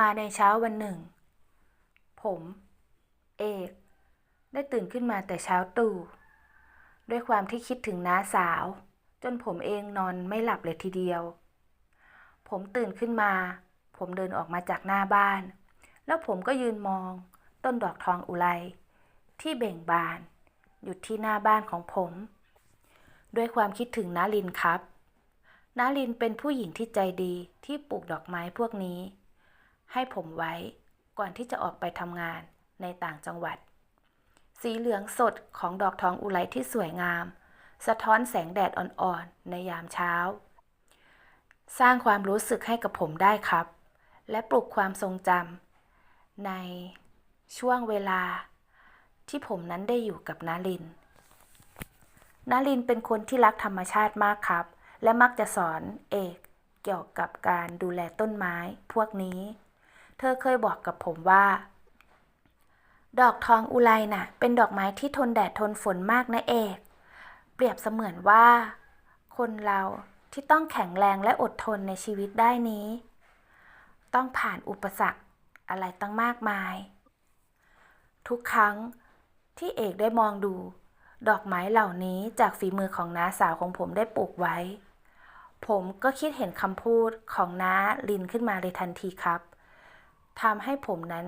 มาในเช้าวันหนึ่ง ผม เอก ได้ตื่นขึ้นมาแต่เช้าตู่ ด้วยความที่คิดถึงน้าสาว จนผมเองนอนไม่หลับเลยทีเดียว ผมตื่นขึ้นมา ผมเดินออกมาจากหน้าบ้าน แล้วผมก็ยืนมอง ต้นดอกทองอุไรที่เบ่งบาน อยู่ที่หน้าบ้านของผม ด้วยความคิดถึงน้าลินครับน้าลินเป็นผู้หญิงที่ใจดีที่ปลูกดอกไม้พวกนี้ ให้ผมไว้ก่อนที่จะออกไปทำงานในต่างจังหวัด สีเหลืองสดของดอกทองอุไรที่สวยงาม สะท้อนแสงแดดอ่อนๆ ในยามเช้า สร้างความรู้สึกให้กับผมได้ครับ และปลุกความทรงจำในช่วงเวลาที่ผมนั้นได้อยู่กับนาลินนาลินเป็นคนที่รักธรรมชาติมากครับ และมักจะสอนเอกเกี่ยวกับการดูแลต้นไม้พวกนี้ เธอเคยบอกกับผมว่า ดอกทองอุไรน่ะ เป็นดอกไม้ที่ทนแดดทนฝนมากนะเอก เปรียบเสมือนว่า คนเราที่ต้องแข็งแรงและอดทนในชีวิตได้นี้ ต้องผ่านอุปสรรคอะไรตั้งมากมาย ทุกครั้งที่เอกได้มองดู ดอกไม้เหล่านี้จากฝีมือของน้าสาวของผมได้ปลูกไว้ ผมก็คิดเห็นคำพูดของน้าลินขึ้นมาเลยทันทีครับ ทำให้ผมนั้น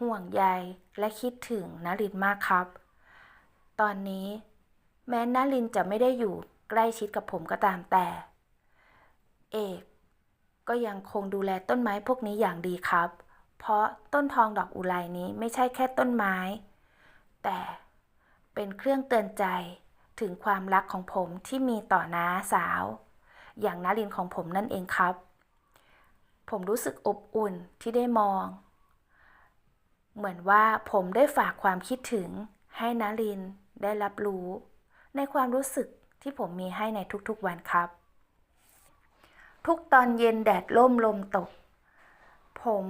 ห่วงใยและคิดถึงนาลินมากครับ ตอนนี้แม้นาลินจะไม่ได้อยู่ใกล้ชิดกับผมก็ตามแต่ เอกก็ยังคงดูแลต้นไม้พวกนี้อย่างดีครับ เพราะต้นทองดอกอุไรนี้ไม่ใช่แค่ต้นไม้ แต่เป็นเครื่องเตือนใจถึงความรักของผมที่มีต่อน้าสาว อย่างน้าลินของผมนั่นเองครับ ผมรู้สึกอบอุ่นที่ได้มอง เหมือนว่าผมได้ฝากความคิดถึงให้นาลินได้รับรู้ ในความรู้สึกที่ผมมีให้ในทุกๆวันครับ ทุกตอนเย็นแดดล่มลมตก ผม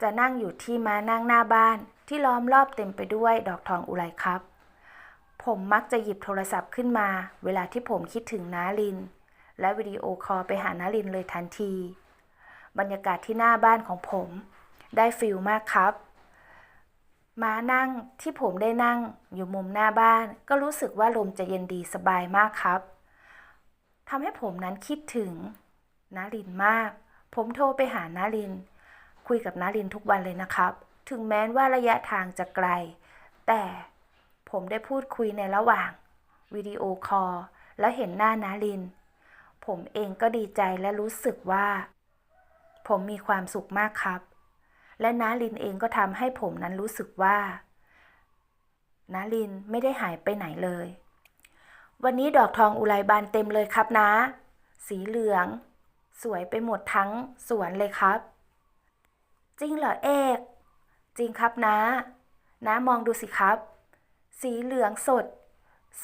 จะนั่งอยู่ที่ม้านั่งหน้าบ้านที่ล้อมรอบเต็มไปด้วยดอกทองอุไรครับ ผมมักจะหยิบโทรศัพท์ขึ้นมา เวลาที่ผมคิดถึงนาลิน และวิดีโอคอลไปหานาลินเลยทันที บรรยากาศที่หน้าบ้านของผม ได้ฟิลมากครับม้านั่งที่ผมได้นั่งอยู่มุมหน้าบ้าน ก็รู้สึกว่าลมจะเย็นดีสบายมากครับทำให้ผมนั้นคิดถึงนาลินมาก ผมโทรไปหานาลิน คุยกับนาลินทุกวันเลยนะครับ ถึงแม้ว่าระยะทางจะไกล แต่ผมได้พูดคุยในระหว่างวิดีโอคอลแล้วเห็นหน้านาลิน ผมเองก็ดีใจและรู้สึกว่า ผมมีความสุขมากครับ และน้าลินเองก็ทำให้ผมนั้นรู้สึกว่าน้าลินไม่ได้หายไปไหนเลย วันนี้ดอกทองอุไรบานเต็มเลยครับนะ สีเหลือง สวยไปหมดทั้งสวนเลยครับ จริงเหรอเอก จริงครับนะน้ามองดูสิครับ สีเหลืองสด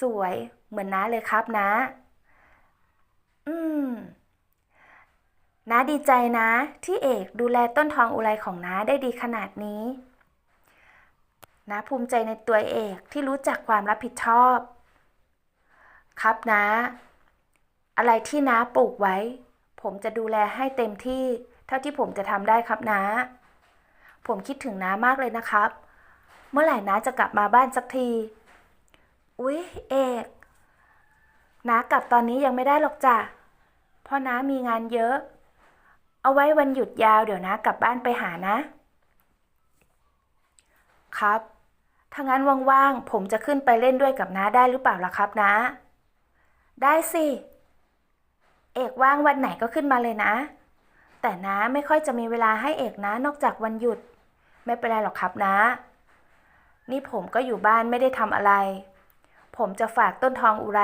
สวยเหมือนน้าเลยครับนะ อืม น้าดีใจนะที่เอกดูแลต้นทองอุไรของน้าได้ดีขนาดนี้น้าภูมิใจในตัวเอกที่รู้จักความรับผิดชอบ ครับนะ อะไรที่น้าปลูกไว้ ผมจะดูแลให้เต็มที่ เท่าที่ผมจะทำได้ครับน้าผมคิดถึงน้ามากเลยนะครับ เมื่อไหร่น้าจะกลับมาบ้านสักที อุ๊ย เอกน้ากลับตอนนี้ยังไม่ได้หรอกจ้ะเพราะน้ามีงานเยอะ เอาไว้วันหยุดยาวเดี๋ยวน้ากลับบ้านไปหานะ ครับ ถ้างั้นว่างๆ ผมจะขึ้นไปเล่นด้วยกับน้าได้หรือเปล่าล่ะครับน้าได้สิ เอกว่างวันไหนก็ขึ้นมาเลยนะ แต่น้าไม่ค่อยจะมีเวลาให้เอกนะนอกจากวันหยุด ไม่เป็นไรหรอกครับนะ นี่ผมก็อยู่บ้านไม่ได้ทำอะไร ผมจะฝากต้นทองอุไร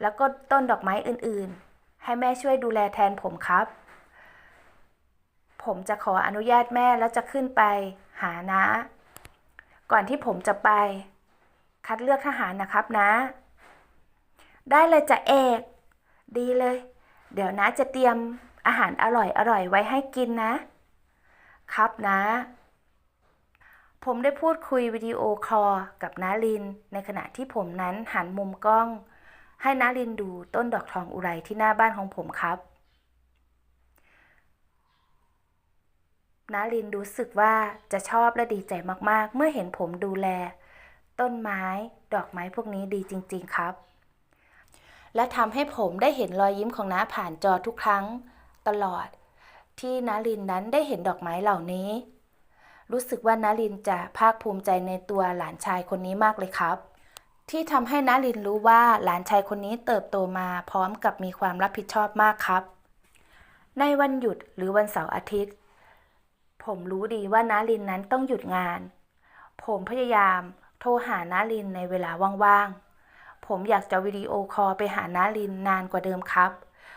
แล้วก็ต้นดอกไม้อื่นๆ ให้แม่ช่วยดูแลแทนผมครับ ผมจะขออนุญาตแม่แล้วจะขึ้นไปหานะ ก่อนที่ผมจะไป คัดเลือกทหารนะครับนะ ได้เลยจะเอก ดีเลย เดี๋ยวนะจะเตรียมอาหารอร่อยอร่อยไว้ให้กินนะ ครับนะ ผมได้พูดคุยวิดีโอคอลกับนาลิน ในขณะที่ผมนั้นหันมุมกล้อง ให้นาลินดูต้นดอกทองอุไรที่หน้าบ้านของผมครับ นารินรู้สึกว่าจะชอบและดีใจมากๆ เมื่อเห็นผมดูแล ต้นไม้ ดอกไม้พวกนี้ดีจริง ๆ ครับ และทำให้ผมได้เห็นรอยยิ้มของน้าผ่านจอทุกครั้ง ตลอด ที่นารินนั้นได้เห็นดอกไม้เหล่านี้ รู้สึกว่านารินจะภาคภูมิใจในตัวหลานชายคนนี้มากเลยครับ ที่ทำให้นารินรู้ว่าหลานชายคนนี้เติบโตมาพร้อมกับมีความรับผิดชอบมากครับ ในวันหยุดหรือวันเสาร์อาทิตย์ ผมรู้ดีว่านารินนั้นต้องหยุดงาน ผมพยายามโทรหานารินในเวลาว่างๆ ผมอยากจะวิดีโอคอลไปหานารินนานกว่าเดิมครับ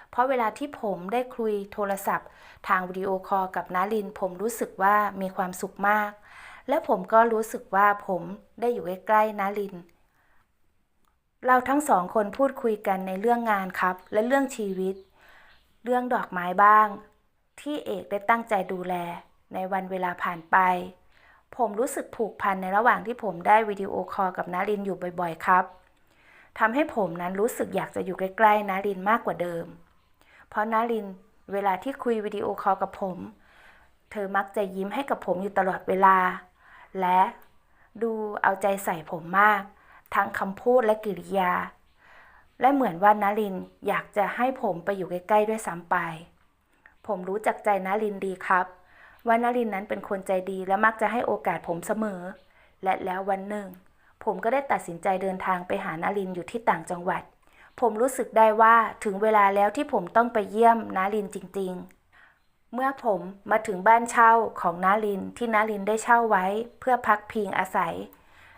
เพราะเวลาที่ผมได้คุยโทรศัพท์ ทางวิดีโอคอลกับนาริน ผมรู้สึกว่ามีความสุขมาก และผมก็รู้สึกว่าผมได้อยู่ใกล้ๆนาริน เราทั้งสองคนพูดคุยกันในเรื่องงานครับ และเรื่องชีวิต เรื่องดอกไม้บ้าง ที่เอกได้ตั้งใจดูแล ในวันเวลาผ่านไป ผมรู้สึกผูกพันในระหว่างที่ผมได้วิดีโอคอลกับนารินอยู่บ่อยๆ ครับทำให้ผมนั้นรู้สึกอยากจะอยู่ใกล้ๆนารินมากกว่าเดิม เพราะนารินเวลาที่คุยวิดีโอคอลกับผม เธอมักจะยิ้มให้กับผมอยู่ตลอดเวลา และดูเอาใจใส่ผมมาก ทั้งคำพูดและกิริยา และเหมือนว่านารินอยากจะให้ผมไปอยู่ใกล้ๆด้วยซ้ำไป ผมรู้จักใจนารินดีครับ ว่านารินนั้นเป็นคนใจดีและมักจะให้โอกาสผมเสมอ และแล้ววันหนึ่ง ผมก็ได้ตัดสินใจเดินทางไปหานารินอยู่ที่ต่างจังหวัด ผมรู้สึกได้ว่าถึงเวลาแล้วที่ผมต้องไปเยี่ยมนารินจริง ๆ เมื่อผมมาถึงบ้านเช่าของนารินที่นารินได้เช่าไว้ เพื่อพักพิงอาศัย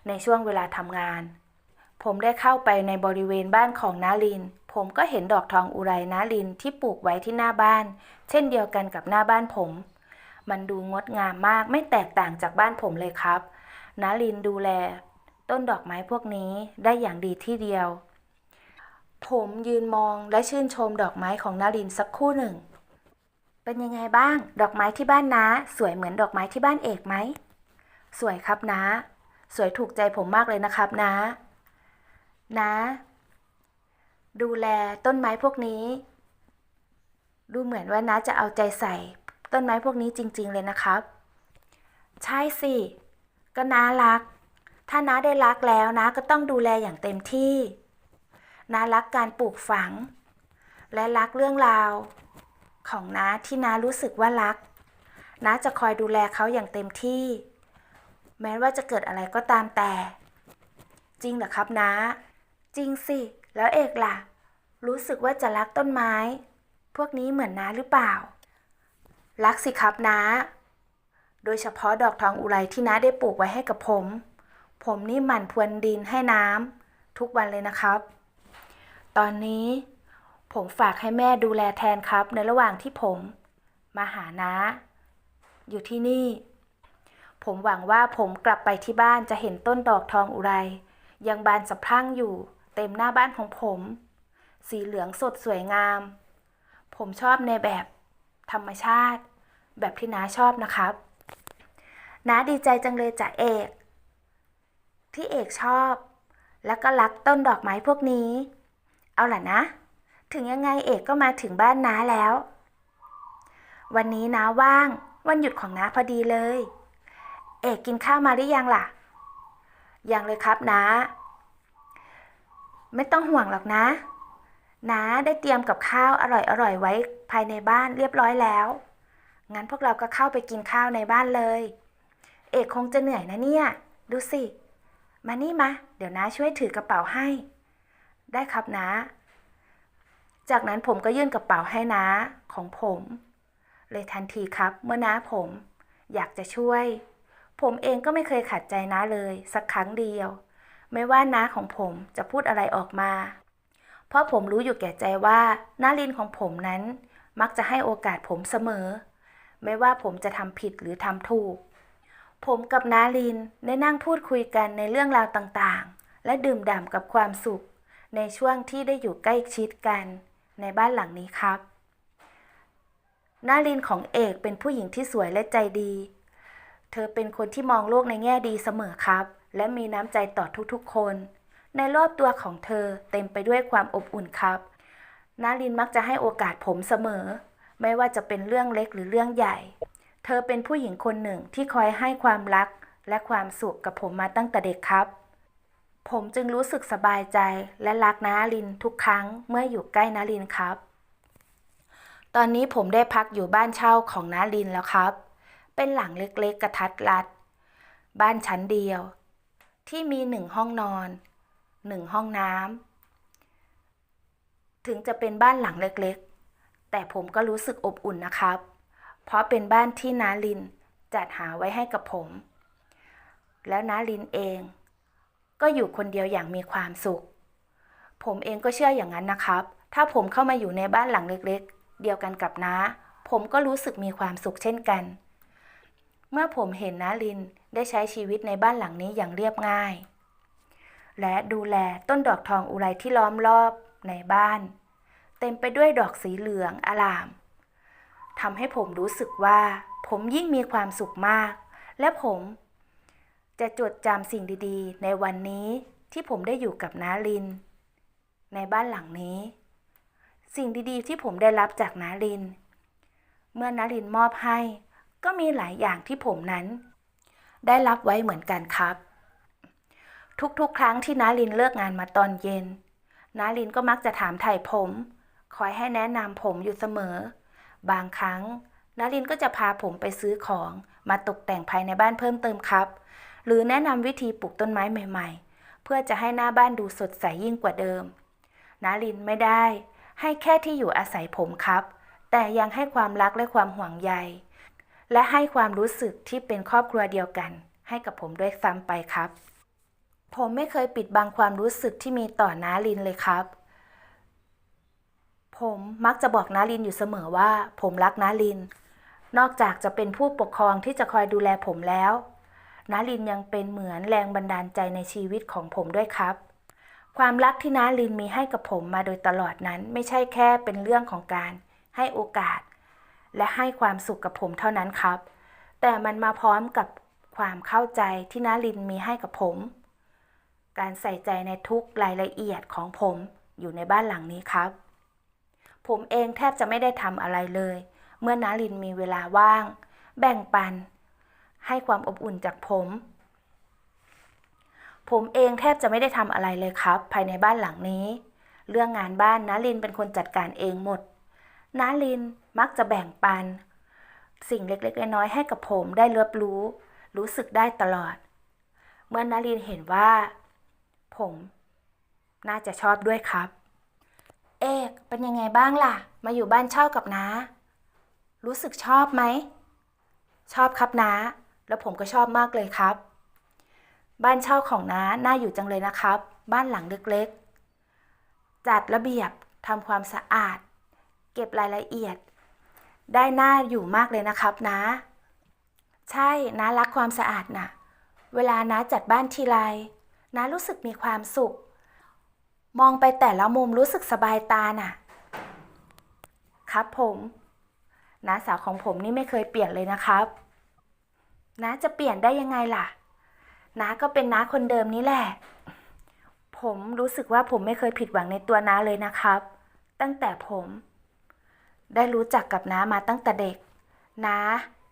ในช่วงเวลาทำงาน ผมได้เข้าไปในบริเวณบ้านของนาริน ผมก็เห็นดอกทองอุไรนารินที่ปลูกไว้ที่หน้าบ้าน เช่นเดียวกันกับหน้าบ้านผม มันดูงดงามมากไม่แตกต่างจากบ้านผมเลยครับนารินดูแล ต้นดอกไม้พวกนี้ได้อย่างดีที่เดียว ผมยืนมองและชื่นชมดอกไม้ของนารินสักคู่หนึ่ง เป็นยังไงบ้าง ดอกไม้ที่บ้านน้า สวยเหมือนดอกไม้ที่บ้านเอกไหม สวยครับน้า สวยถูกใจผมมากเลยนะครับน้านะ ดูแลต้นไม้พวกนี้ ดูเหมือนว่าน้าจะเอาใจใส่ ต้นไม้พวกนี้จริง ๆ เลยนะครับ ใช่สิ ก็น้ารัก ถ้าน้าได้รักแล้วนะก็ต้องดูแลอย่างเต็มที่น้ารักการปลูกฝัง และรักเรื่องราว ของน้าที่น้ารู้สึกว่ารักน้าจะคอยดูแลเขาอย่างเต็มที่ แม้ว่าจะเกิดอะไรก็ตามแต่ จริงเหรอครับน้า จริงสิ แล้วเอกล่ะ รู้สึกว่าจะรักต้นไม้ พวกนี้เหมือนน้าหรือเปล่า รักสิครับน้า โดยเฉพาะดอกทองอุไรที่น้าได้ปลูกไว้ให้กับผม ผมนี่หมั่นพรวนดินให้น้ำทุกวันเลยนะครับ ตอนนี้ผมฝากให้แม่ดูแลแทนครับ ในระหว่างที่ผมมาหาน้า อยู่ที่นี่ ผมหวังว่าผมกลับไปที่บ้านจะเห็นต้นดอกทองอุไร ยังบานสะพรั่งอยู่เต็มหน้าบ้านของผม สีเหลืองสดสวยงาม ผมชอบในแบบธรรมชาติ แบบที่น้าชอบนะครับน้าดีใจจังเลยจ้ะเอก ที่เอกชอบ แล้วก็รักต้นดอกไม้พวกนี้ เอาล่ะนะ ถึงยังไงเอกก็มาถึงบ้านน้าแล้ว วันนี้น้าว่าง วันหยุดของน้าพอดีเลย เอกกินข้าวมาหรือยังล่ะ ยังเลยครับน้า ไม่ต้องห่วงหรอกนะน้าได้เตรียมกับข้าวอร่อยๆไว้ภายในบ้านเรียบร้อยแล้ว งั้นพวกเราก็เข้าไปกินข้าวในบ้านเลย เอกคงจะเหนื่อยนะเนี่ย ดูสิ มานี่มา เดี๋ยวน้าช่วยถือกระเป๋าให้ ได้ครับน้าจากนั้นผมก็ยื่นกระเป๋าให้น้าของผม เลยทันทีครับเมื่อน้าผม อยากจะช่วย ผมเองก็ไม่เคยขัดใจน้าเลยสักครั้งเดียว ไม่ว่าน้าของผมจะพูดอะไรออกมา เพราะผมรู้อยู่แก่ใจว่าน้าลินของผมนั้น มักจะให้โอกาสผมเสมอ ไม่ว่าผมจะทำผิดหรือทำถูก ผมกับน้าลินได้นั่งพูดคุยกันในเรื่องราวต่างๆ และดื่มด่ำกับความสุข ในช่วงที่ได้อยู่ใกล้ชิดกัน ในบ้านหลังนี้ครับน้าลินของเอกเป็นผู้หญิงที่สวยและใจดี เธอเป็นคนที่มองโลกในแง่ดีเสมอครับ และมีน้ำใจต่อทุกๆ คน ในรอบตัวของเธอเต็มไปด้วยความอบอุ่นครับนารินมักจะให้โอกาสผมเสมอ ไม่ว่าจะเป็นเรื่องเล็กหรือเรื่องใหญ่ เธอเป็นผู้หญิงคนหนึ่งที่คอยให้ความรักและความสุขกับผมมาตั้งแต่เด็กครับ ผมจึงรู้สึกสบายใจและรักนาลินทุกครั้งเมื่ออยู่ใกล้นาลินครับ ตอนนี้ผมได้พักอยู่บ้านเช่าของนาลินแล้วครับ เป็นหลังเล็กๆกระทัดรัด บ้านชั้นเดียว ที่มีหนึ่งห้องนอนหนึ่งห้องน้ำถึงจะเป็นบ้านหลังเล็กๆ แต่ผมก็รู้สึกอบอุ่นนะครับ เพราะเป็นบ้านที่นาลินจัดหาไว้ให้กับผม แล้วนาลินเอง ก็อยู่คนเดียวอย่างมีความสุข ผมเองก็เชื่ออย่างนั้นนะครับ ถ้าผมเข้ามาอยู่ในบ้านหลังเล็กๆ เดียวกันกับน้า ผมก็รู้สึกมีความสุขเช่นกัน เมื่อผมเห็นนาลินได้ใช้ชีวิตในบ้านหลังนี้อย่างเรียบง่าย และดูแลต้นดอกทองอุไรที่ล้อมรอบในบ้าน เต็มไปด้วยดอกสีเหลืองอลามทำให้ผมรู้สึกว่า ผมยิ่งมีความสุขมาก และผมจะจดจำสิ่งดีๆ ในวันนี้ที่ผมได้อยู่กับน้าลิน ในบ้านหลังนี้ สิ่งดีๆ ที่ผมได้รับจากน้าลิน เมื่อน้าลินมอบให้ ก็มีหลายอย่างที่ผมนั้น ได้รับไว้เหมือนกันครับ ทุกๆ ครั้งที่น้าลินเลิกงานมาตอนเย็นน้าลินก็มักจะถามไถ่ผม คอยให้แนะนำผมอยู่เสมอ บางครั้งน้าลินก็จะพาผมไปซื้อของมาตกแต่งภายในบ้านเพิ่มเติมครับ หรือแนะนำวิธีปลูกต้นไม้ใหม่ ๆ เพื่อจะให้หน้าบ้านดูสดใสยิ่งกว่าเดิมน้าลินไม่ได้ ให้แค่ที่อยู่อาศัยผมครับ แต่ยังให้ความรักและความห่วงใย และให้ความรู้สึกที่เป็นครอบครัวเดียวกัน ให้กับผมด้วยซ้ำไปครับ ผมไม่เคยปิดบังความรู้สึกที่มีต่อน้าลินเลยครับ ผมมักจะบอกน้าลินอยู่เสมอว่า ผมรักน้าลิน นอกจากจะเป็นผู้ปกครองที่จะคอยดูแลผมแล้วน้าลินยังเป็นเหมือนแรงบันดาลใจในชีวิตของผมด้วยครับ ความรักที่น้าลินมีให้กับผมมาโดยตลอดนั้นไม่ใช่แค่เป็นเรื่องของการให้โอกาส และให้ความสุขกับผมเท่านั้นครับ แต่มันมาพร้อมกับความเข้าใจที่น้าลินมีให้กับผม การใส่ใจในทุกรายละเอียดของผมอยู่ในบ้านหลังนี้ครับ ผมเองแทบจะไม่ได้ทำอะไรเลย เมื่อน้าลินมีเวลาว่าง แบ่งปัน ให้ความอบอุ่นจากผม ผมเองแทบจะไม่ได้ทำอะไรเลยครับ ภายในบ้านหลังนี้ เรื่องงานบ้านน้าลินเป็นคนจัดการเองหมดน้าลินมักจะแบ่งปัน สิ่งเล็กๆน้อยๆให้กับผมได้รับรู้ รู้สึกได้ตลอด เมื่อนาลินเห็นว่า ผม น่าจะชอบด้วยครับ เอก เป็นยังไงบ้างล่ะ มาอยู่บ้านเช่ากับน้า รู้สึกชอบไหม ชอบครับน้า แล้วผมก็ชอบมากเลยครับ บ้านเช่าของน้าน่าอยู่จังเลยนะครับ บ้านหลังเล็กๆ จัดระเบียบทำความสะอาด เก็บรายละเอียด ได้น่าอยู่มากเลยนะครับนะ ใช่น้ารักความสะอาดน่ะ เวลาน้าจัดบ้านทีไรน้ารู้สึกมีความสุข มองไปแต่ละมุมรู้สึกสบายตาน่ะ ครับผมน้าสาวของผมนี่ไม่เคยเปลี่ยนเลยนะครับน้าจะเปลี่ยนได้ยังไงล่ะน้าก็เป็นน้าคนเดิมนี่แหละ ผมรู้สึกว่าผมไม่เคยผิดหวังในตัวน้าเลยนะครับ ตั้งแต่ผม ได้รู้จักกับน้ามาตั้งแต่เด็กน้า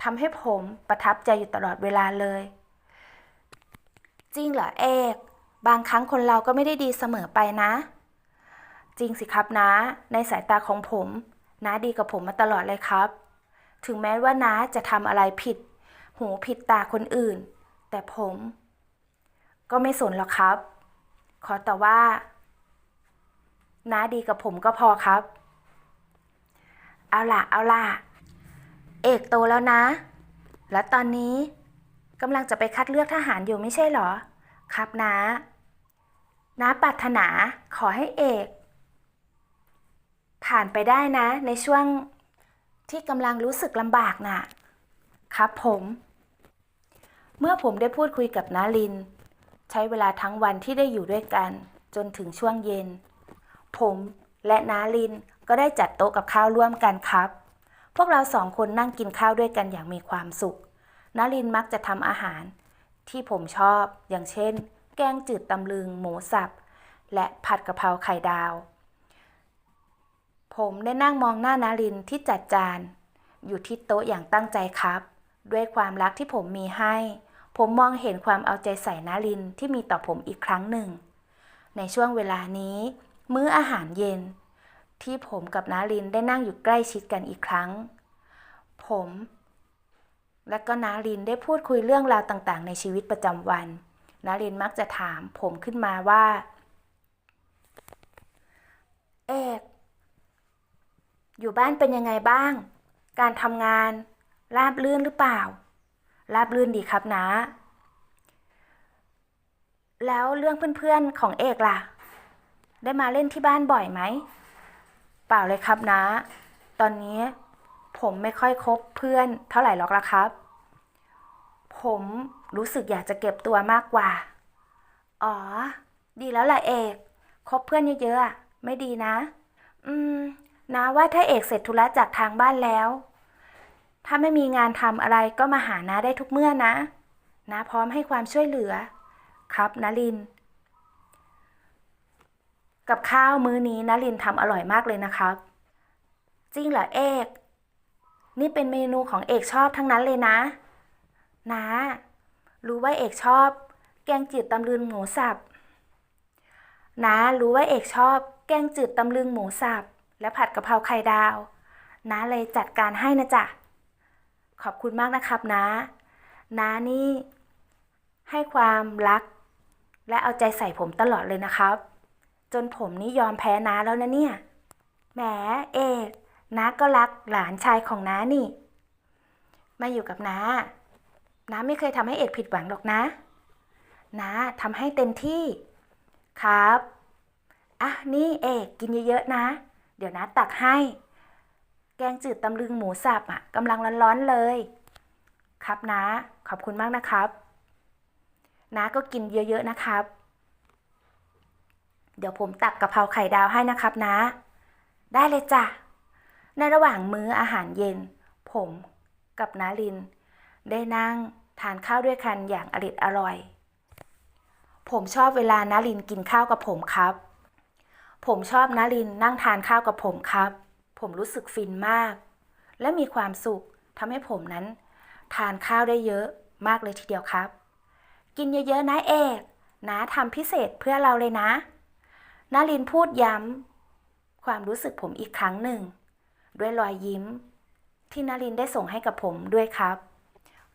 ทำให้ผมประทับใจอยู่ตลอดเวลาเลย จริงเหรอเอก บางครั้งคนเราก็ไม่ได้ดีเสมอไปนะ จริงสิครับน้าในสายตาของผม น้าดีกับผมมาตลอดเลยครับ ถึงแม้ว่าน้าจะทำอะไรผิด หูผิดตาคนอื่น แต่ผม ก็ไม่สนหรอกครับ ขอแต่ว่า น้าดีกับผมก็พอครับ เอาล่ะ เอาล่ะ เอกโตแล้วนะ แล้วตอนนี้กำลังจะไปคัดเลือกทหารอยู่ไม่ใช่เหรอ ครับนะน้าปรารถนาขอให้เอก ผ่านไปได้นะ ในช่วงที่กำลังรู้สึกลำบากน่ะ ครับผม เมื่อผมได้พูดคุยกับน้าลิน ใช้เวลาทั้งวันที่ได้อยู่ด้วยกัน จนถึงช่วงเย็น ผมและน้าลินก็ได้จัดโต๊ะกับข้าวร่วมกันครับ พวกเราสองคนนั่งกินข้าวด้วยกันอย่างมีความสุขน้าลินมักจะทำอาหาร ที่ผมชอบอย่างเช่น แกงจืดตำลึง หมูสับ และผัดกะเพราไข่ดาว ผมได้นั่งมองหน้านาลินที่จัดจาน อยู่ที่โต๊ะอย่างตั้งใจครับ ด้วยความรักที่ผมมีให้ ผมมองเห็นความเอาใจใส่นารินที่มีต่อผมอีกครั้งหนึ่ง ในช่วงเวลานี้ มื้ออาหารเย็น ที่ผมกับนารินได้นั่งอยู่ใกล้ชิดกันอีกครั้ง ผม และก็นารินได้พูดคุยเรื่องราวต่างๆ ในชีวิตประจำวันนารินมักจะถามผมขึ้นมาว่า เอก อยู่บ้านเป็นยังไงบ้าง การทำงาน ราบรื่นหรือเปล่า ราบรื่นดีครับนะ แล้วเรื่องเพื่อนๆของเอกล่ะ ได้มาเล่นที่บ้านบ่อยไหม เปล่าเลยครับนะ ตอนนี้ผมไม่ค่อยคบเพื่อนเท่าไหร่หรอกละครับ ผมรู้สึกอยากจะเก็บตัวมากกว่า อ๋อ ดีแล้วล่ะเอก คบเพื่อนเยอะๆไม่ดีนะ อืม นะว่าถ้าเอกเสร็จธุระจากทางบ้านแล้ว ถ้าไม่มีงานทำอะไรก็มาหานาได้ทุกเมื่อนะนาพร้อมให้ความช่วยเหลือ ครับนาริน กับข้าวมื้อนี้นารินทำอร่อยมากเลยนะครับ จริงเหรอเอก นี่เป็นเมนูของเอกชอบทั้งนั้นเลยนะ นะ รู้ว่าเอกชอบ แกงจืดตำลึงหมูสับนะรู้ว่าเอกชอบ แกงจืดตำลึงหมูสับ และผัดกะเพราไข่ดาวนะเลยจัดการให้นะจ๊ะ ขอบคุณมากนะครับนะน้านี่ ให้ความรัก และเอาใจใส่ผมตลอดเลยนะครับ จนผมนี่ยอมแพ้น้าแล้วนะเนี่ย แหมเอกน้าก็รักหลานชายของน้านี่ มาอยู่กับน้า น้าไม่เคยทำให้เอกผิดหวังหรอกนะ น้าทำให้เต็มที่ ครับ อะ นี่เอกกินเยอะๆนะ เดี๋ยวน้าตักให้ แกงจืดตำลึงหมูสับอะกำลังร้อนๆเลย ครับนะ ขอบคุณมากนะครับน้าก็กินเยอะๆนะครับ เดี๋ยวผมตักกะเพราไข่ดาวให้นะครับนะ ได้เลยจ้ะ ในระหว่างมื้ออาหารเย็น ผมกับนาริน ได้นั่งทานข้าวด้วยกันอย่างอริดอร่อย ผมชอบเวลานารินกินข้าวกับผมครับ ผมชอบนารินนั่งทานข้าวกับผมครับ ผมรู้สึกฟินมาก และมีความสุขทำให้ผมนั้น ทานข้าวได้เยอะมากเลยทีเดียวครับ กินเยอะๆนะเอกนะทำพิเศษเพื่อเราเลยนะนารินพูดย้ำความรู้สึกผมอีกครั้งหนึ่ง ด้วยรอยยิ้ม ที่นารินได้ส่งให้กับผมด้วยครับ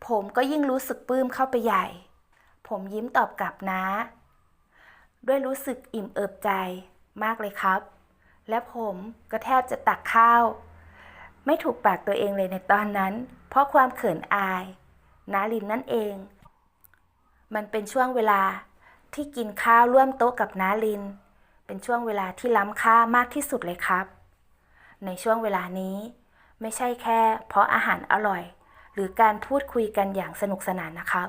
ผมก็ยิ่งรู้สึกปลื้มเข้าไปใหญ่ ผมยิ้มตอบกลับนะ ด้วยรู้สึกอิ่มเอิบใจ มากเลยครับ และผมก็แทบจะตักข้าว ไม่ถูกปากตัวเองเลยในตอนนั้น เพราะความเขินอายนารินนั่นเอง มันเป็นช่วงเวลาที่กินข้าวร่วมโต๊ะกับนาริน เป็นช่วงเวลาที่ล้ำค่ามากที่สุดเลยครับ ในช่วงเวลานี้ ไม่ใช่แค่ เพราะอาหารอร่อย หรือการพูดคุยกันอย่างสนุกสนานนะครับ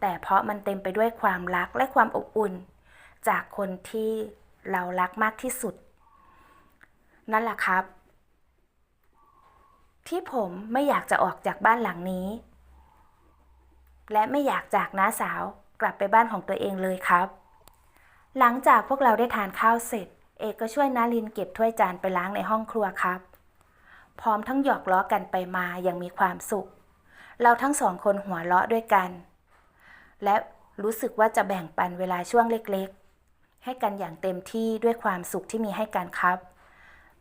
แต่เพราะมันเต็มไปด้วยความรักและความอบอุ่น จากคนที่ เรารักมากที่สุด นั่นแหละครับ ที่ผมไม่อยากจะออกจากบ้านหลังนี้ และไม่อยากจากน้าสาวกลับไปบ้านของตัวเองเลยครับ หลังจากพวกเราได้ทานข้าวเสร็จ เอกก็ช่วยนารินเก็บถ้วยจานไปล้างในห้องครัวครับ พร้อมทั้งหยอกล้อกันไปมาอย่างมีความสุข เราทั้งสองคนหัวเราะด้วยกัน และรู้สึกว่าจะแบ่งปันเวลาช่วงเล็ก ให้กันอย่างเต็มที่ด้วยความสุขที่มีให้กันครับ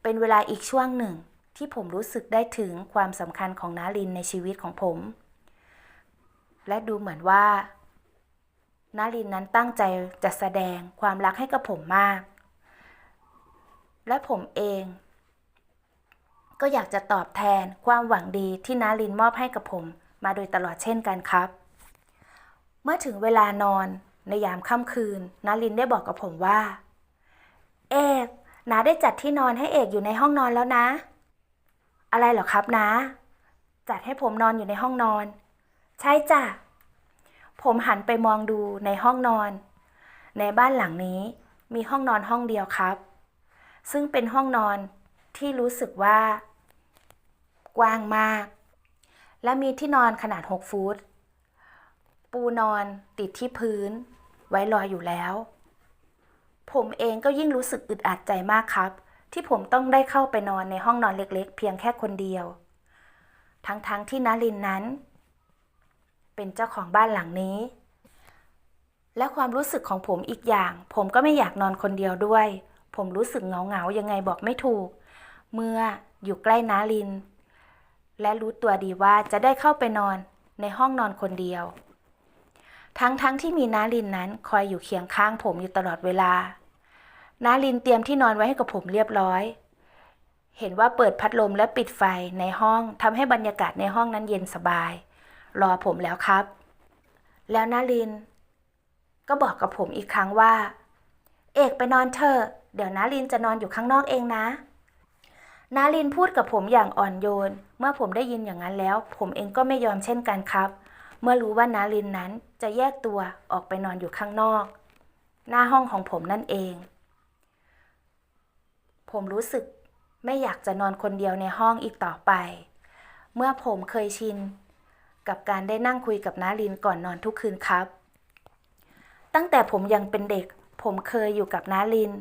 เป็นเวลาอีกช่วงหนึ่งที่ผมรู้สึกได้ถึงความสำคัญของนารินในชีวิตของผม และดูเหมือนว่านารินนั้นตั้งใจจะแสดงความรักให้กับผมมาก และผมเอง ก็อยากจะตอบแทนความหวังดีที่นารินมอบให้กับผมมาโดยตลอดเช่นกันครับ เมื่อถึงเวลานอน ในยามค่ำคืนนารินได้บอกกับผมว่า เอกนาได้จัดที่นอนให้เอกอยู่ในห้องนอนแล้วนะ อะไรเหรอครับนะ จัดให้ผมนอนอยู่ในห้องนอน ใช่จ้ะ ผมหันไปมองดูในห้องนอน ในบ้านหลังนี้มีห้องนอนห้องเดียวครับ ซึ่งเป็นห้องนอนที่รู้สึกว่า กว้างมาก และมีที่นอนขนาด 6 ฟุตปูนอนติดที่พื้น ไว้รออยู่แล้ว ผมเองก็ยิ่งรู้สึกอึดอัดใจมากครับ ที่ผมต้องได้เข้าไปนอนในห้องนอนเล็กๆ เพียงแค่คนเดียว ทั้งๆทที่นารินนั้น เป็นเจ้าของบ้านหลังนี้ และความรู้สึกของผมอีกอย่าง ผมก็ไม่อยากนอนคนเดียวด้วย ผมรู้สึกเหงาเหงาๆยังไงบอกไม่ถูก เมื่ออยู่ใกล้น้าลิน และรู้ตัวดีว่าจะได้เข้าไปนอนในห้องนอนคนเดียว ทั้งๆทที่มีน้าลินนั้นคอยอยู่เคียงข้างผมอยู่ตลอดเวลาน้าลินเตรียมที่นอนไว้ให้กับผมเรียบร้อย เห็นว่าเปิดพัดลมและปิดไฟในห้องทำให้บรรยากาศในห้องนั้นเย็นสบาย รอผมแล้วครับ แล้วน้าลิน ก็บอกกับผมอีกครั้งว่า เอกไปนอนเถอะเดี๋ยวน้าลินจะนอนอยู่ข้างนอกเองนะน้าลินพูดกับผมอย่างอ่อนโยน เมื่อผมได้ยินอย่างนั้นแล้ว ผมเองก็ไม่ยอมเช่นกันครับ เมื่อรู้ว่านาลินนั้นจะแยกตัวออกไปนอนอยู่ข้างนอก หน้าห้องของผมนั่นเอง ผมรู้สึกไม่อยากจะนอนคนเดียวในห้องอีกต่อไป เมื่อผมเคยชิน กับการได้นั่งคุยกับนาลินก่อนนอนทุกคืนครับ ตั้งแต่ผมยังเป็นเด็ก ผมเคยอยู่กับนาลิน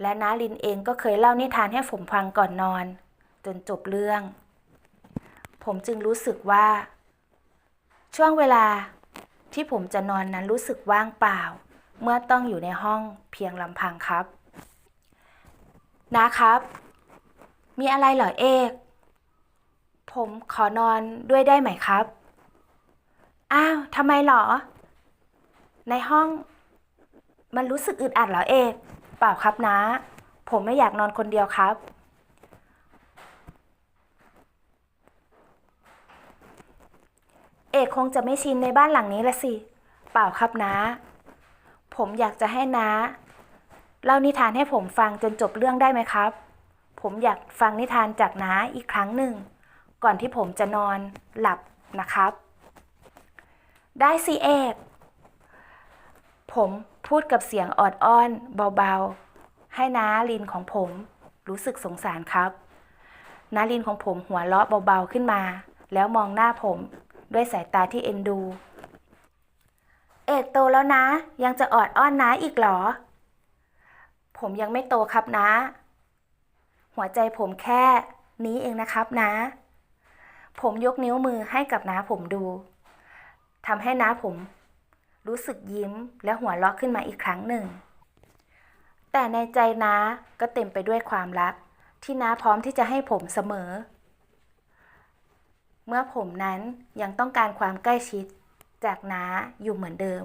และนาลินเองก็เคยเล่านิทานให้ผมฟังก่อนนอน จนจบเรื่อง ผมจึงรู้สึกว่า ช่วงเวลาที่ผมจะนอนนั้นรู้สึกว่างเปล่า เมื่อต้องอยู่ในห้องเพียงลำพังครับ นะครับ มีอะไรเหรอเอก ผมขอนอนด้วยได้ไหมครับ อ้าวทำไมเหรอ ในห้อง มันรู้สึกอึดอัดเหรอเอก เปล่าครับนะ ผมไม่อยากนอนคนเดียวครับ เอกคงจะไม่ชินในบ้านหลังนี้ละสิ เปล่าครับนะผมอยากจะให้นะเล่านิทานให้ผมฟังจนจบเรื่องได้ไหมครับ ผมอยากฟังนิทานจากน้าอีกครั้งหนึ่ง ก่อนที่ผมจะนอนหลับนะครับ ได้สิเอก ผมพูดกับเสียงออดอ้อนเบาๆ ให้น้าลินของผมรู้สึกสงสารครับน้าลินของผมหัวเราะเบาๆขึ้นมา แล้วมองหน้าผม ด้วยสายตาที่เอ็นดู เอกโตแล้วนะ ยังจะออดอ้อนน้าอีกหรอ ผมยังไม่โตครับนะ หัวใจผมแค่นี้เองนะครับนะ ผมยกนิ้วมือให้กับน้าผมดูทำให้น้าผม รู้สึกยิ้มและหัวเราะขึ้นมาอีกครั้งหนึ่ง แต่ในใจน้าก็เต็มไปด้วยความรัก ที่น้าพร้อมที่จะให้ผมเสมอ เมื่อผมนั้นยังต้องการความใกล้ชิดจากน้าอยู่เหมือนเดิม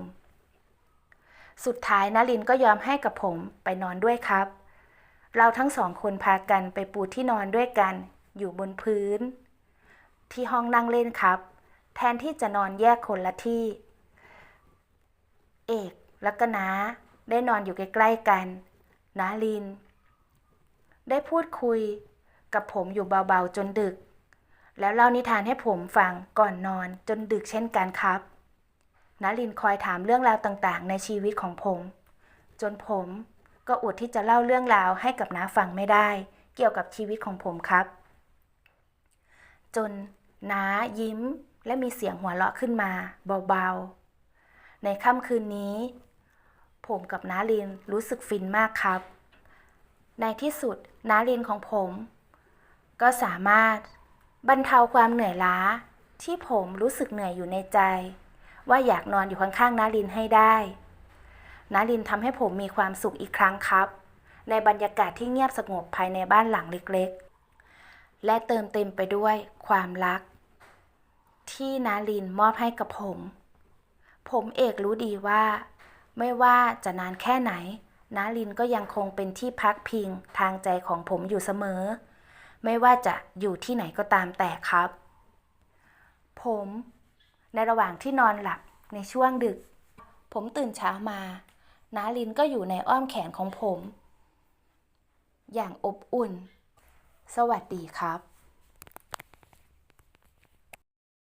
สุดท้ายนาลินก็ยอมให้กับผมไปนอนด้วยครับ เราทั้งสองคนพากันไปปูที่นอนด้วยกันอยู่บนพื้น ที่ห้องนั่งเล่นครับ แทนที่จะนอนแยกคนละที่ เอกและก็น้าได้นอนอยู่ใกล้ๆกันนาลิน ได้พูดคุยกับผมอยู่เบาๆจนดึก แล้วเล่านิทานให้ผมฟังก่อนนอนจนดึกเช่นกันครับน้าลินคอยถามเรื่องราวต่างๆ ในชีวิตของผม จนผมก็อดที่จะเล่าเรื่องราวให้กับน้าฟังไม่ได้ เกี่ยวกับชีวิตของผมครับ จนน้ายิ้มและมีเสียงหัวเราะขึ้นมาเบาๆ ในค่ำคืนนี้ ผมกับน้าลินรู้สึกฟินมากครับ ในที่สุดน้าลินของผม ก็สามารถ บรรเทาความเหนื่อยล้า ที่ผมรู้สึกเหนื่อยอยู่ในใจ ว่าอยากนอนอยู่ข้างๆน้าลินให้ได้น้าลินทำให้ผมมีความสุขอีกครั้งครับ ในบรรยากาศที่เงียบสงบภายในบ้านหลังเล็กๆ และเติมเต็มไปด้วยความรัก ที่น้าลินมอบให้กับผม ผมเอกรู้ดีว่า ไม่ว่าจะนานแค่ไหนน้าลินก็ยังคงเป็นที่พักพิงทางใจของผมอยู่เสมอ ไม่ว่าจะอยู่ที่ไหนก็ตามแต่ครับ ผม ในระหว่างที่นอนหลับในช่วงดึก ผมตื่นเช้ามาน้าลินก็อยู่ในอ้อมแขนของผม อย่างอบอุ่น สวัสดีครับ